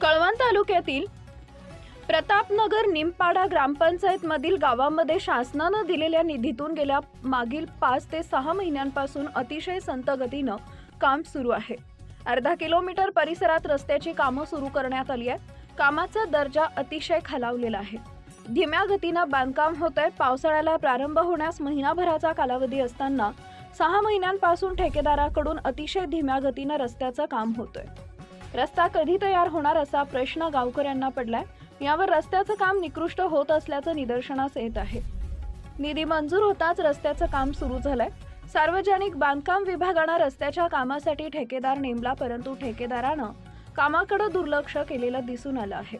कळवण तालुक्यातील प्रतापनगर निमपाडा ग्रामपंचायतमधील गावामध्ये शासनानं दिलेल्या निधीतून गेल्या मागील पाच ते सहा महिन्यांपासून अतिशय संतगतीनं काम सुरू आहे. अर्धा किलोमीटर परिसरात रस्त्याची कामं सुरू करण्यात आली आहेत. कामाचा दर्जा अतिशय खालावलेला आहे. धीम्या गतीनं बांधकाम होत आहे पावसाळ्याला प्रारंभ होण्यास महिनाभराचा कालावधी असताना सहा महिन्यांपासून ठेकेदाराकडून अतिशय धीम्या गतीनं रस्त्याचं काम होतंय. रस्ता कधी तयार होणार असा प्रश्न गावकऱ्यांना पडलाय. यावर रस्त्याचं काम निकृष्ट होत असल्याचं निदर्शनास येत आहे. निधी मंजूर होताच रस्त्याचं काम सुरू झालंय. सार्वजनिक बांधकाम विभागानं रस्त्याच्या कामासाठी ठेकेदार नेमला परंतु ठेकेदारानं कामाकडे दुर्लक्ष केलेलं दिसून आलं आहे.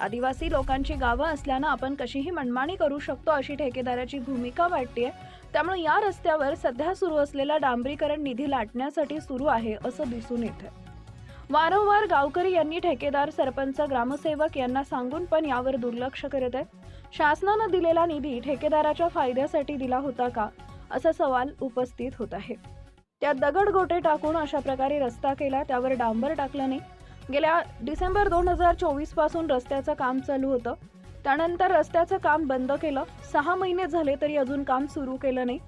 आदिवासी लोकांची गावं असल्यानं आपण कशीही मनमानी करू शकतो अशी ठेकेदाराची भूमिका वाटते त्यामुळे या रस्त्यावर सध्या सुरू असलेला डांबरीकरण निधी लाटण्यासाठी सुरू आहे असं दिसून येतं वारंवार गावकरी यांनी ठेकेदार सरपंच ग्रामसेवक यांना सांगून पण यावर दुर्लक्ष करत आहे शासनानं दिलेला निधी ठेकेदाराच्या फायद्यासाठी दिला होता का? असा सवाल उपस्थित होत आहे. त्यात दगड गोटे टाकून अशा प्रकारे रस्ता केला त्यावर डांबर टाकलं नाही. गेल्या डिसेंबर दोन हजार चोवीसपासून रस्त्याचं काम चालू होतं. त्यानंतर रस्त्याचं काम बंद केलं. सहा महिने झाले तरी अजून काम सुरू केलं नाही.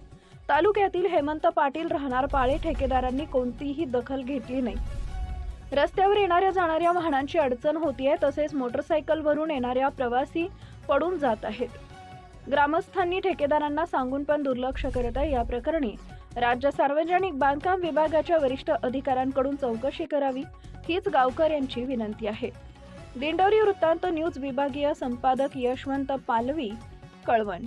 तालुक्यातील हेमंत पाटील राहणार पाळे ठेकेदारांनी कोणतीही दखल घेतली नाही. रस्त्यावर येणाऱ्या जाणाऱ्या वाहनांची अडचण होतीये तसेच मोटरसायकलवरून येणाऱ्या प्रवासी पडून जात आहेत. ग्रामस्थांनी ठेकेदारांना सांगून पण दुर्लक्ष करत आहे. या प्रकरणी राज्य सार्वजनिक बांधकाम विभागाच्या वरिष्ठ अधिकाऱ्यांकडून चौकशी करावी हीच गावकऱ्यांची विनंती आहे. दिंडोरी वृत्तांत न्यूज विभागीय संपादक यशवंत पालवी कळवण.